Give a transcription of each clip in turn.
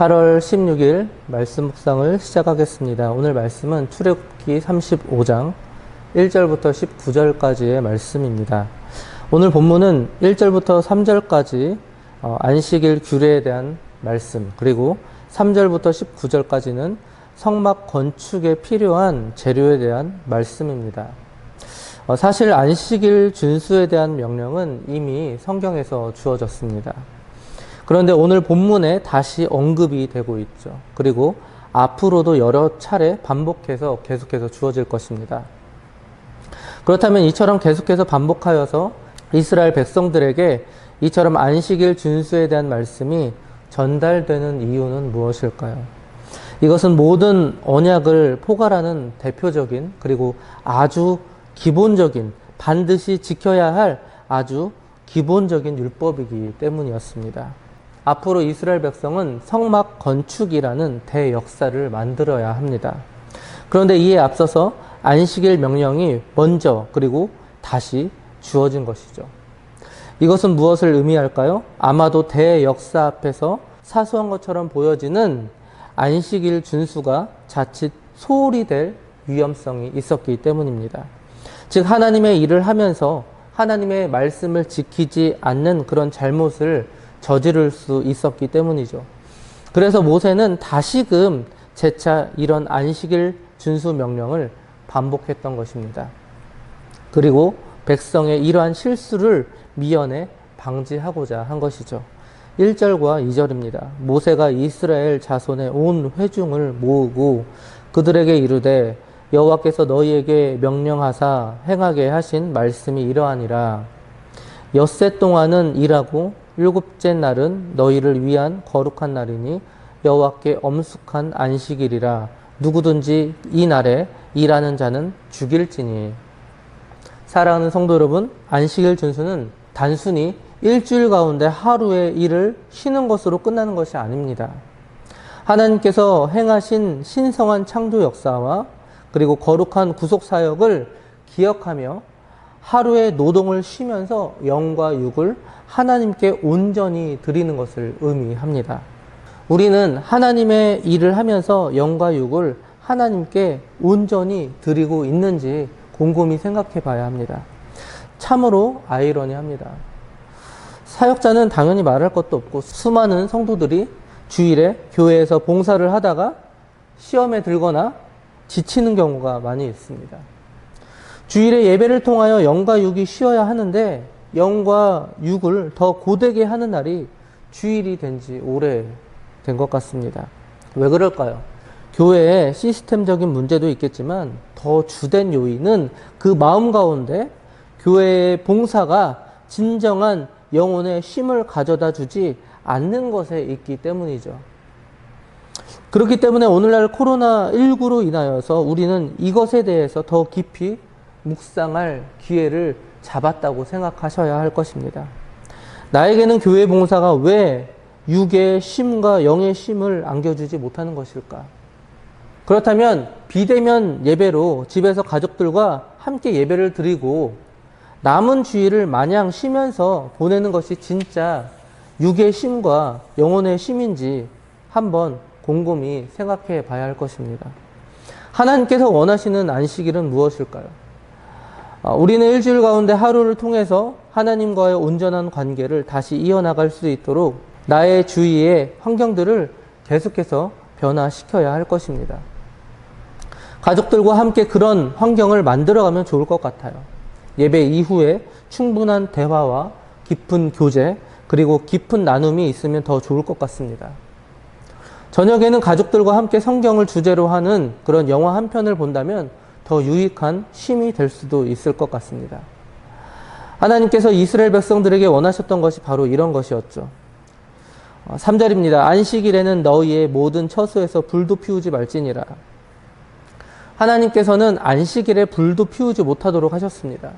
8월 16일 말씀 묵상을 시작하겠습니다. 오늘 말씀은 출애굽기 35장 1절부터 19절까지의 말씀입니다. 오늘 본문은 1절부터 3절까지 어, 안식일 규례에 대한 말씀, 그리고 3절부터 19절까지는 성막 건축에 필요한 재료에 대한 말씀입니다. 어, 사실 안식일 준수에 대한 명령은 이미 성경에서 주어졌습니다. 그런데 오늘 본문에 다시 언급이 되고 있죠. 그리고 앞으로도 여러 차례 반복해서 계속해서 주어질 것입니다. 그렇다면 이처럼 계속해서 반복하여서 이스라엘 백성들에게 이처럼 안식일 준수에 대한 말씀이 전달되는 이유는 무엇일까요? 이것은 모든 언약을 포괄하는 대표적인 그리고 아주 기본적인 반드시 지켜야 할 아주 기본적인 율법이기 때문이었습니다. 앞으로 이스라엘 백성은 성막 건축이라는 대역사를 만들어야 합니다. 그런데 이에 앞서서 안식일 명령이 먼저 그리고 다시 주어진 것이죠. 이것은 무엇을 의미할까요? 아마도 대역사 앞에서 사소한 것처럼 보여지는 안식일 준수가 자칫 소홀히 될 위험성이 있었기 때문입니다. 즉, 하나님의 일을 하면서 하나님의 말씀을 지키지 않는 그런 잘못을 저지를 수 있었기 때문이죠. 그래서 모세는 다시금 재차 이런 안식일 준수 명령을 반복했던 것입니다. 그리고 백성의 이러한 실수를 미연에 방지하고자 한 것이죠. 1절과 2절입니다. 모세가 이스라엘 자손의 온 회중을 모으고 그들에게 이르되 여호와께서 너희에게 명령하사 행하게 하신 말씀이 이러하니라. 엿새 동안은 일하고 일곱째 날은 너희를 위한 거룩한 날이니 여호와께 엄숙한 안식일이라 누구든지 이 날에 일하는 자는 죽일지니 사랑하는 성도 여러분 안식일 준수는 단순히 일주일 가운데 하루의 일을 쉬는 것으로 끝나는 것이 아닙니다. 하나님께서 행하신 신성한 창조 역사와 그리고 거룩한 구속 사역을 기억하며 하루의 노동을 쉬면서 영과 육을 하나님께 온전히 드리는 것을 의미합니다. 우리는 하나님의 일을 하면서 영과 육을 하나님께 온전히 드리고 있는지 곰곰이 생각해 봐야 합니다. 참으로 아이러니합니다. 사역자는 당연히 말할 것도 없고 수많은 성도들이 주일에 교회에서 봉사를 하다가 시험에 들거나 지치는 경우가 많이 있습니다. 주일에 예배를 통하여 영과 육이 쉬어야 하는데 영과 육을 더 고되게 하는 날이 주일이 된 지 오래 된 것 같습니다. 왜 그럴까요? 교회에 시스템적인 문제도 있겠지만 더 주된 요인은 그 마음 가운데 교회의 봉사가 진정한 영혼의 쉼을 가져다 주지 않는 것에 있기 때문이죠. 그렇기 때문에 오늘날 코로나19로 인하여서 우리는 이것에 대해서 더 깊이 묵상할 기회를 잡았다고 생각하셔야 할 것입니다. 나에게는 교회 봉사가 왜 육의 쉼과 영의 쉼을 안겨주지 못하는 것일까? 그렇다면 비대면 예배로 집에서 가족들과 함께 예배를 드리고 남은 주일을 마냥 쉬면서 보내는 것이 진짜 육의 쉼과 영혼의 쉼인지 한번 곰곰이 생각해 봐야 할 것입니다. 하나님께서 원하시는 안식일은 무엇일까요? 아, 우리는 일주일 가운데 하루를 통해서 하나님과의 온전한 관계를 다시 이어나갈 수 있도록 나의 주위의 환경들을 계속해서 변화시켜야 할 것입니다. 가족들과 함께 그런 환경을 만들어가면 좋을 것 같아요. 예배 이후에 충분한 대화와 깊은 교제, 그리고 깊은 나눔이 있으면 더 좋을 것 같습니다. 저녁에는 가족들과 함께 성경을 주제로 하는 그런 영화 한 편을 본다면 더 유익한 쉼이 될 수도 있을 것 같습니다. 하나님께서 이스라엘 백성들에게 원하셨던 것이 바로 이런 것이었죠. 3절입니다. 어, 안식일에는 너희의 모든 처소에서 불도 피우지 말지니라. 하나님께서는 안식일에 불도 피우지 못하도록 하셨습니다.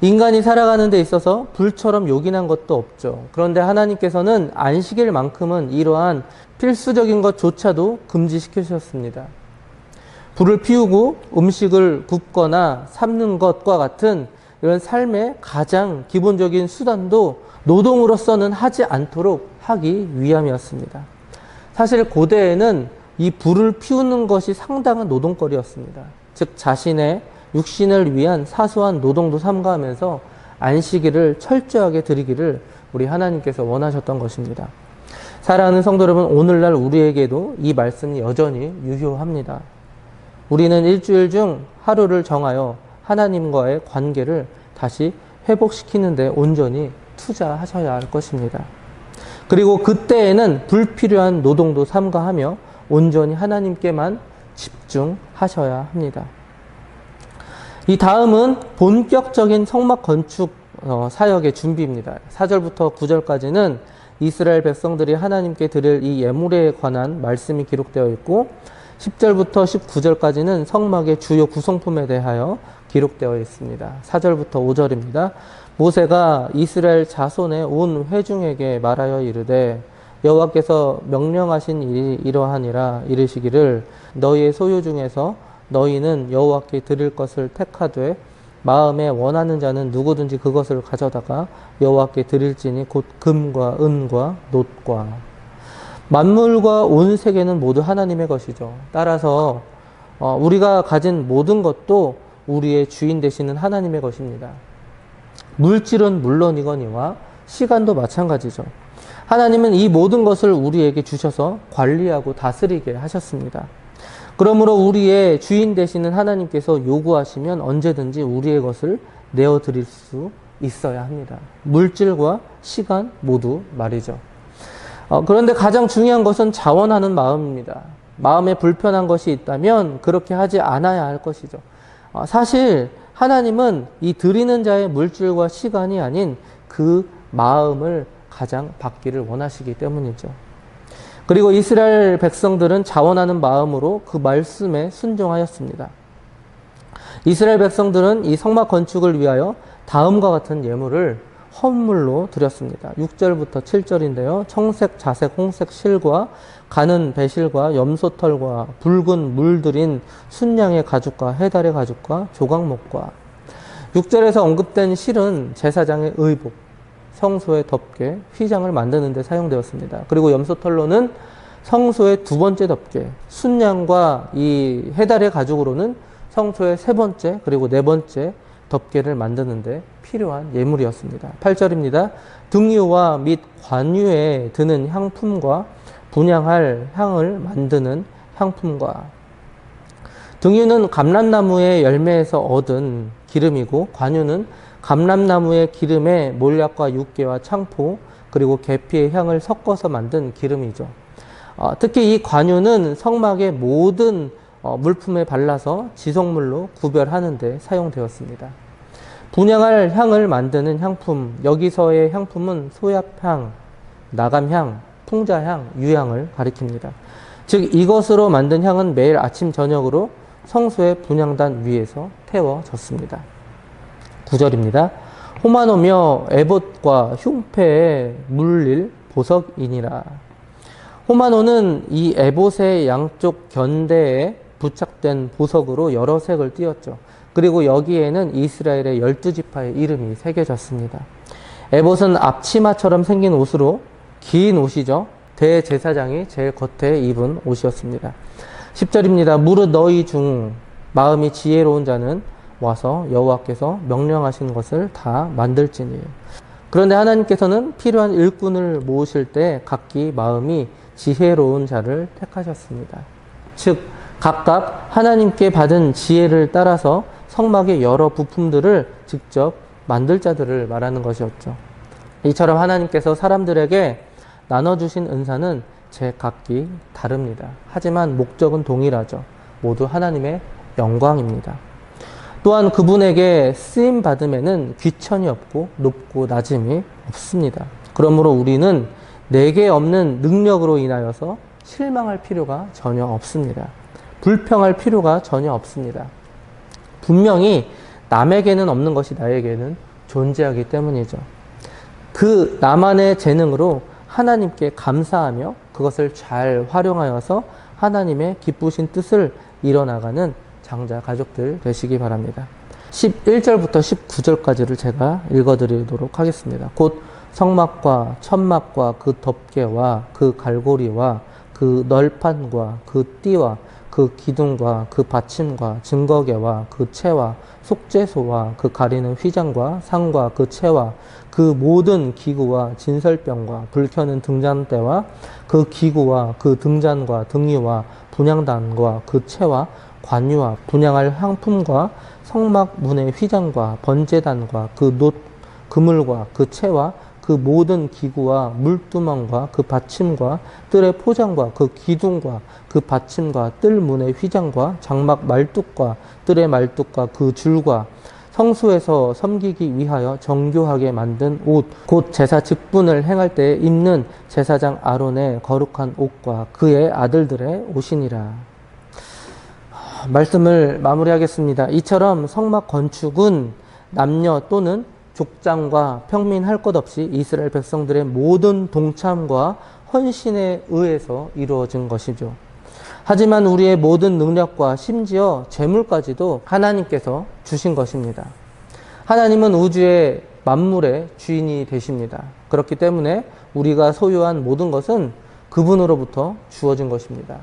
인간이 살아가는 데 있어서 불처럼 요긴한 것도 없죠. 그런데 하나님께서는 안식일만큼은 이러한 필수적인 것조차도 금지시키셨습니다. 불을 피우고 음식을 굽거나 삶는 것과 같은 이런 삶의 가장 기본적인 수단도 노동으로서는 하지 않도록 하기 위함이었습니다. 사실 고대에는 이 불을 피우는 것이 상당한 노동거리였습니다. 즉 자신의 육신을 위한 사소한 노동도 삼가하면서 안식일을 철저하게 드리기를 우리 하나님께서 원하셨던 것입니다. 사랑하는 성도 여러분, 오늘날 우리에게도 이 말씀이 여전히 유효합니다. 우리는 일주일 중 하루를 정하여 하나님과의 관계를 다시 회복시키는데 온전히 투자하셔야 할 것입니다. 그리고 그때에는 불필요한 노동도 삼가하며 온전히 하나님께만 집중하셔야 합니다. 이 다음은 본격적인 성막 건축 어, 사역의 준비입니다. 4절부터 9절까지는 이스라엘 백성들이 하나님께 드릴 이 예물에 관한 말씀이 기록되어 있고 10절부터 19절까지는 성막의 주요 구성품에 대하여 기록되어 있습니다. 4절부터 5절입니다. 모세가 이스라엘 자손의 온 회중에게 말하여 이르되 여호와께서 명령하신 일이 이러하니라 이르시기를 너희의 소유 중에서 너희는 여호와께 드릴 것을 택하되 마음에 원하는 자는 누구든지 그것을 가져다가 여호와께 드릴지니 곧 금과 은과 놋과 만물과 온 세계는 모두 하나님의 것이죠. 따라서 어, 우리가 가진 모든 것도 우리의 주인 되시는 하나님의 것입니다. 물질은 물론이거니와 시간도 마찬가지죠. 하나님은 이 모든 것을 우리에게 주셔서 관리하고 다스리게 하셨습니다. 그러므로 우리의 주인 되시는 하나님께서 요구하시면 언제든지 우리의 것을 내어 드릴 수 있어야 합니다. 물질과 시간 모두 말이죠. 어, 그런데 가장 중요한 것은 자원하는 마음입니다. 마음에 불편한 것이 있다면 그렇게 하지 않아야 할 것이죠. 어, 사실 하나님은 이 드리는 자의 물질과 시간이 아닌 그 마음을 가장 받기를 원하시기 때문이죠. 그리고 이스라엘 백성들은 자원하는 마음으로 그 말씀에 순종하였습니다. 이스라엘 백성들은 이 성막 건축을 위하여 다음과 같은 예물을 헌물로 드렸습니다. 6절부터 7절인데요. 청색, 자색, 홍색 실과 가는 배실과 염소털과 붉은 물들인 순양의 가죽과 해달의 가죽과 조각목과 6절에서 언급된 실은 제사장의 의복, 성소의 덮개, 휘장을 만드는 데 사용되었습니다. 그리고 염소털로는 성소의 두 번째 덮개, 순양과 이 해달의 가죽으로는 성소의 세 번째 그리고 네 번째 덮개를 만드는데 필요한 예물이었습니다. 8절입니다. 등유와 및 관유에 드는 향품과 분양할 향을 만드는 향품과 등유는 감람나무의 열매에서 얻은 기름이고 관유는 감람나무의 기름에 몰약과 육개와 창포 그리고 계피의 향을 섞어서 만든 기름이죠. 어, 특히 이 관유는 성막의 모든 어, 물품에 발라서 지성물로 구별하는 데 사용되었습니다. 분양할 향을 만드는 향품, 여기서의 향품은 소약향, 나감향, 풍자향, 유향을 가리킵니다. 즉 이것으로 만든 향은 매일 아침 저녁으로 성소의 분향단 위에서 태워졌습니다. 9절입니다. 호마노며 에봇과 흉패에 물릴 보석이니라. 호마노는 이 에봇의 양쪽 견대에 부착된 보석으로 여러 색을 띄었죠. 그리고 여기에는 이스라엘의 열두 지파의 이름이 새겨졌습니다. 에봇은 앞치마처럼 생긴 옷으로 긴 옷이죠. 대제사장이 제일 겉에 입은 옷이었습니다. 10절입니다. 무릇 너희 중 마음이 지혜로운 자는 와서 여호와께서 명령하신 것을 다 만들지니. 그런데 하나님께서는 필요한 일꾼을 모으실 때 각기 마음이 지혜로운 자를 택하셨습니다. 즉 각각 하나님께 받은 지혜를 따라서 성막의 여러 부품들을 직접 만들 자들을 말하는 것이었죠. 이처럼 하나님께서 사람들에게 나눠주신 은사는 제 각기 다릅니다. 하지만 목적은 동일하죠. 모두 하나님의 영광입니다. 또한 그분에게 쓰임 받음에는 귀천이 없고 높고 낮음이 없습니다. 그러므로 우리는 내게 없는 능력으로 인하여서 실망할 필요가 전혀 없습니다. 불평할 필요가 전혀 없습니다. 분명히 남에게는 없는 것이 나에게는 존재하기 때문이죠. 그 나만의 재능으로 하나님께 감사하며 그것을 잘 활용하여서 하나님의 기쁘신 뜻을 이뤄나가는 장자 가족들 되시기 바랍니다. 11절부터 19절까지를 제가 읽어드리도록 하겠습니다. 곧 성막과 천막과 그 덮개와 그 갈고리와 그 널판과 그 띠와 그 기둥과 그 받침과 증거계와 그 채와 속죄소와 그 가리는 휘장과 상과 그 채와 그 모든 기구와 진설병과 불켜는 등잔대와 그 기구와 그 등잔과 등이와 분양단과 그 채와 관유와 분양할 향품과 성막 문의 휘장과 번제단과 그 놋 그물과 그 채와 그 모든 기구와 물두멍과 그 받침과 뜰의 포장과 그 기둥과 그 받침과 뜰 문의 휘장과 장막 말뚝과 뜰의 말뚝과 그 줄과 성수에서 섬기기 위하여 정교하게 만든 옷, 곧 제사 직분을 행할 때 입는 제사장 아론의 거룩한 옷과 그의 아들들의 옷이니라. 말씀을 마무리하겠습니다. 이처럼 성막 건축은 남녀 또는 족장과 평민 할 것 없이 이스라엘 백성들의 모든 동참과 헌신에 의해서 이루어진 것이죠. 하지만 우리의 모든 능력과 심지어 재물까지도 하나님께서 주신 것입니다. 하나님은 우주의 만물의 주인이 되십니다. 그렇기 때문에 우리가 소유한 모든 것은 그분으로부터 주어진 것입니다.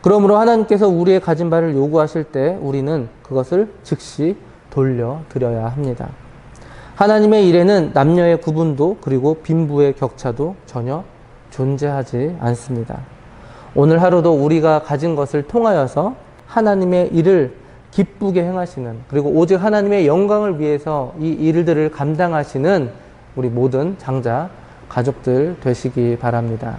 그러므로 하나님께서 우리의 가진 바를 요구하실 때 우리는 그것을 즉시 돌려드려야 합니다. 하나님의 일에는 남녀의 구분도 그리고 빈부의 격차도 전혀 존재하지 않습니다. 오늘 하루도 우리가 가진 것을 통하여서 하나님의 일을 기쁘게 행하시는 그리고 오직 하나님의 영광을 위해서 이 일들을 감당하시는 우리 모든 장자 가족들 되시기 바랍니다.